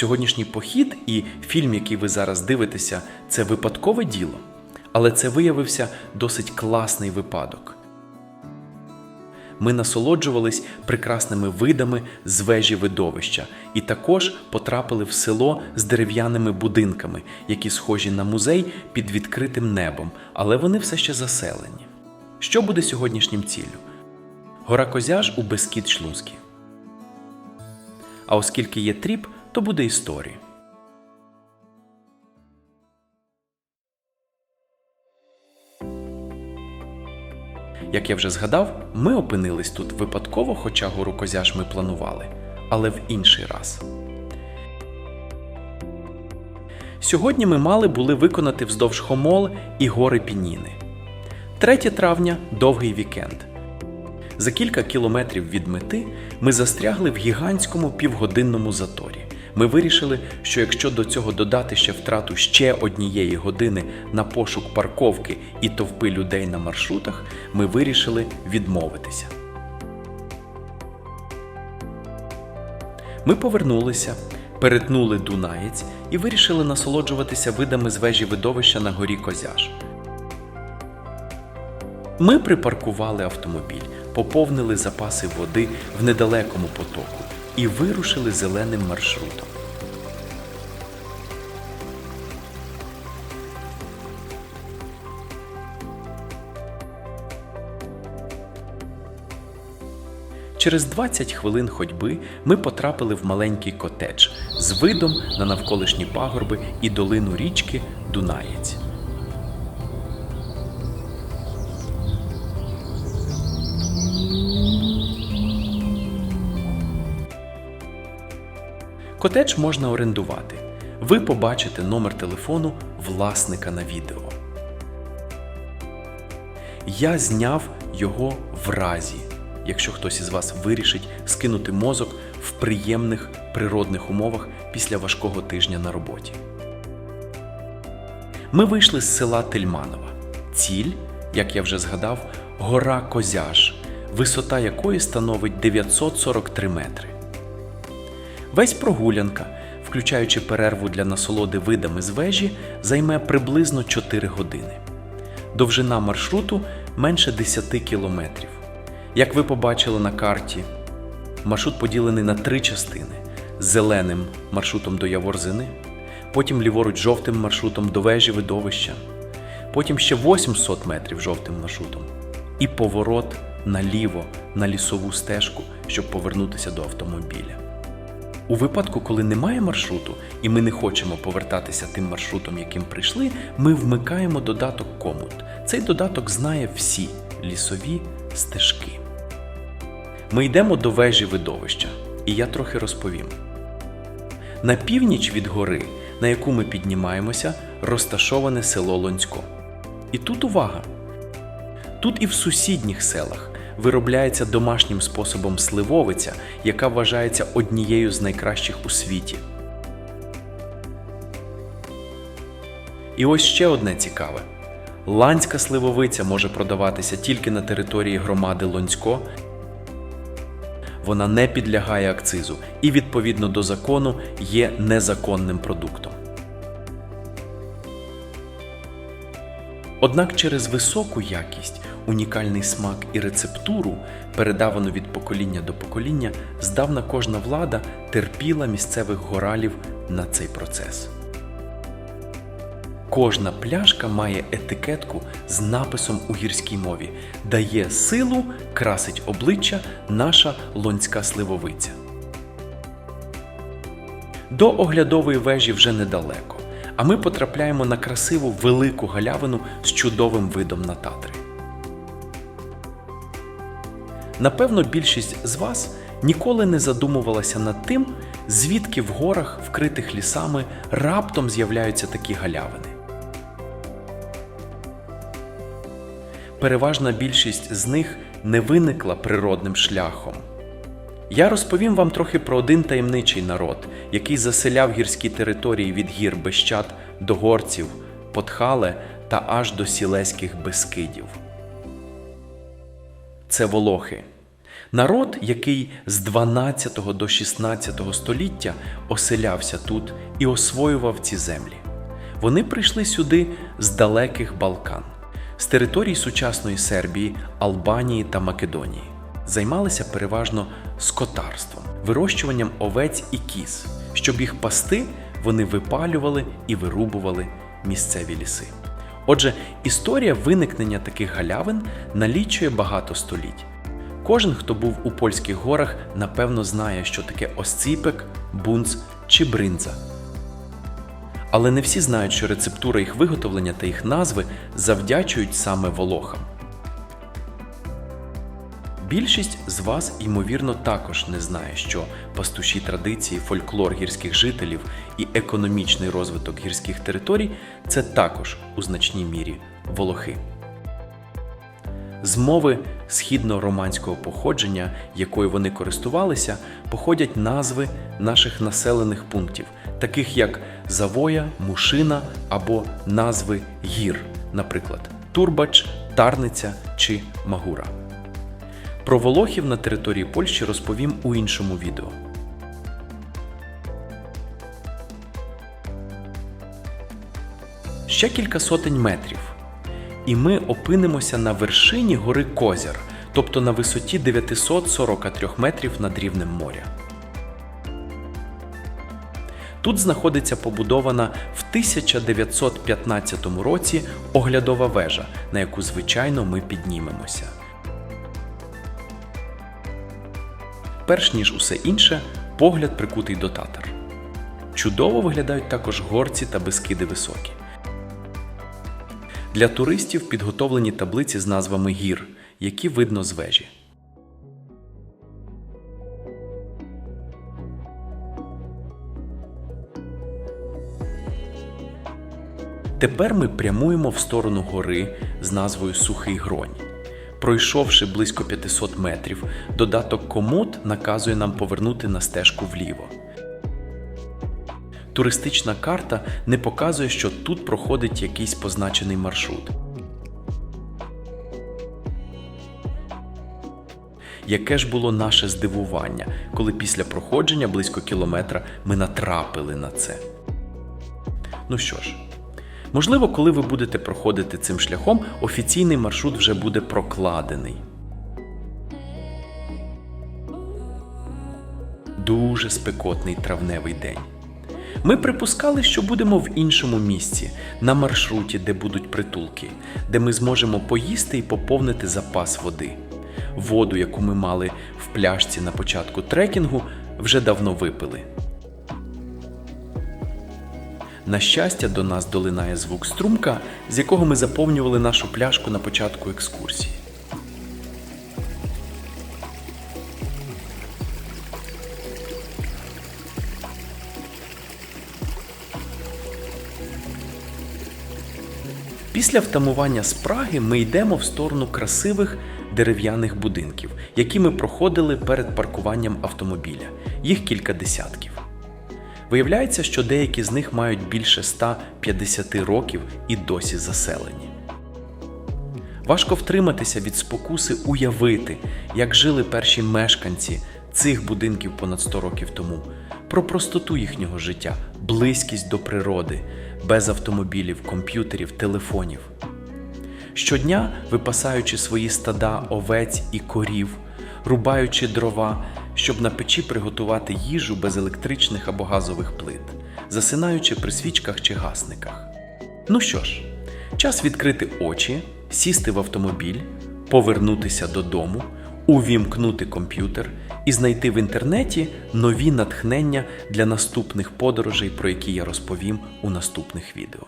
Сьогоднішній похід і фільм, який ви зараз дивитеся, це випадкове діло, але це виявився досить класний випадок. Ми насолоджувались прекрасними видами з вежі видовища і також потрапили в село з дерев'яними будинками, які схожі на музей під відкритим небом, але вони все ще заселені. Що буде сьогоднішнім ціллю? Гора Козяж у Бескід Шлузький. А оскільки є тріп, то буде історія. Як я вже згадав, ми опинились тут випадково, хоча гору Козяж ми планували, але в інший раз. Сьогодні ми мали були виконати вздовж Хомол і гори Пініни. 3 травня довгий вікенд. За кілька кілометрів від мети ми застрягли в гігантському півгодинному заторі. Ми вирішили, що якщо до цього додати ще втрату ще однієї години на пошук парковки і товпи людей на маршрутах, ми вирішили відмовитися. Ми повернулися, перетнули Дунаєць і вирішили насолоджуватися видами з вежі видовища на горі Козяж. Ми припаркували автомобіль, поповнили запаси води в недалекому потоку і вирушили зеленим маршрутом. Через 20 хвилин ходьби ми потрапили в маленький котедж з видом на навколишні пагорби і долину річки Дунаєць. Котедж можна орендувати. Ви побачите номер телефону власника на відео. Я зняв його в разі, якщо хтось із вас вирішить скинути мозок в приємних природних умовах після важкого тижня на роботі. Ми вийшли з села Тельманова. Ціль, як я вже згадав, гора Козяж, висота якої становить 943 метри. Весь прогулянка, включаючи перерву для насолоди видами з вежі, займе приблизно 4 години. Довжина маршруту менше 10 кілометрів. Як ви побачили на карті, маршрут поділений на три частини: зеленим маршрутом до Яворзини, потім ліворуч жовтим маршрутом до вежі видовища, потім ще 800 метрів жовтим маршрутом і поворот наліво на лісову стежку, щоб повернутися до автомобіля. У випадку, коли немає маршруту, і ми не хочемо повертатися тим маршрутом, яким прийшли, ми вмикаємо додаток Комут. Цей додаток знає всі лісові стежки. Ми йдемо до вежі видовища, і я трохи розповім. На північ від гори, на яку ми піднімаємося, розташоване село Лонсько. І тут увага! Тут і в сусідніх селах виробляється домашнім способом сливовиця, яка вважається однією з найкращих у світі. І ось ще одне цікаве: ланська сливовиця може продаватися тільки на території громади Лонсько. Вона не підлягає акцизу і, відповідно до закону, є незаконним продуктом. Однак через високу якість, унікальний смак і рецептуру, передавану від покоління до покоління, здавна кожна влада терпіла місцевих горалів на цей процес. Кожна пляшка має етикетку з написом у гірській мові дає силу, красить обличчя наша лонська сливовиця. До оглядової вежі вже недалеко, а ми потрапляємо на красиву велику галявину з чудовим видом на татри. Напевно, більшість з вас ніколи не задумувалася над тим, звідки в горах, вкритих лісами, раптом з'являються такі галявини. Переважна більшість з них не виникла природним шляхом. Я розповім вам трохи про один таємничий народ, який заселяв гірські території від гір Бещат до горців, Подхале та аж до сілеських Бескидів. Це волохи. Народ, який з 12 до 16 століття оселявся тут і освоював ці землі. Вони прийшли сюди з далеких Балкан, з територій сучасної Сербії, Албанії та Македонії. Займалися переважно скотарством, вирощуванням овець і кіз. Щоб їх пасти, вони випалювали і вирубували місцеві ліси. Отже, історія виникнення таких галявин налічує багато століть. Кожен, хто був у польських горах, напевно знає, що таке осціпек, бунц чи бринза. Але не всі знають, що рецептура їх виготовлення та їх назви завдячують саме волохам. Більшість з вас, ймовірно, також не знає, що пастуші традиції, фольклор гірських жителів і економічний розвиток гірських територій це також у значній мірі волохи. З мови східно-романського походження, якою вони користувалися, походять назви наших населених пунктів, таких як Завоя, Мушина або назви гір, наприклад, Турбач, Тарниця чи Магура. Про волохів на території Польщі розповім у іншому відео. Ще кілька сотень метрів, і ми опинимося на вершині гори Козяр, тобто на висоті 943 метрів над рівнем моря. Тут знаходиться побудована в 1915 році оглядова вежа, на яку звичайно ми піднімемося. Перш ніж усе інше, погляд прикутий до татар. Чудово виглядають також горці та безкиди високі. Для туристів підготовлені таблиці з назвами гір, які видно з вежі. Тепер ми прямуємо в сторону гори з назвою Сухий Гронь. Пройшовши близько 500 метрів, додаток Комод наказує нам повернути на стежку вліво. Туристична карта не показує, що тут проходить якийсь позначений маршрут. Яке ж було наше здивування, коли після проходження близько кілометра ми натрапили на це. Ну що ж, можливо, коли ви будете проходити цим шляхом, офіційний маршрут вже буде прокладений. Дуже спекотний травневий день. Ми припускали, що будемо в іншому місці, на маршруті, де будуть притулки, де ми зможемо поїсти і поповнити запас води. Воду, яку ми мали в пляшці на початку трекінгу, вже давно випили. На щастя, до нас долинає звук струмка, з якого ми заповнювали нашу пляшку на початку екскурсії. Після втамування спраги ми йдемо в сторону красивих дерев'яних будинків, які ми проходили перед паркуванням автомобіля. Їх кілька десятків. Виявляється, що деякі з них мають більше 150 років і досі заселені. Важко втриматися від спокуси уявити, як жили перші мешканці цих будинків понад 100 років тому, про простоту їхнього життя, близькість до природи, без автомобілів, комп'ютерів, телефонів. Щодня, випасаючи свої стада овець і корів, рубаючи дрова, щоб на печі приготувати їжу без електричних або газових плит, засинаючи при свічках чи гасниках. Ну що ж, час відкрити очі, сісти в автомобіль, повернутися додому, увімкнути комп'ютер і знайти в інтернеті нові натхнення для наступних подорожей, про які я розповім у наступних відео.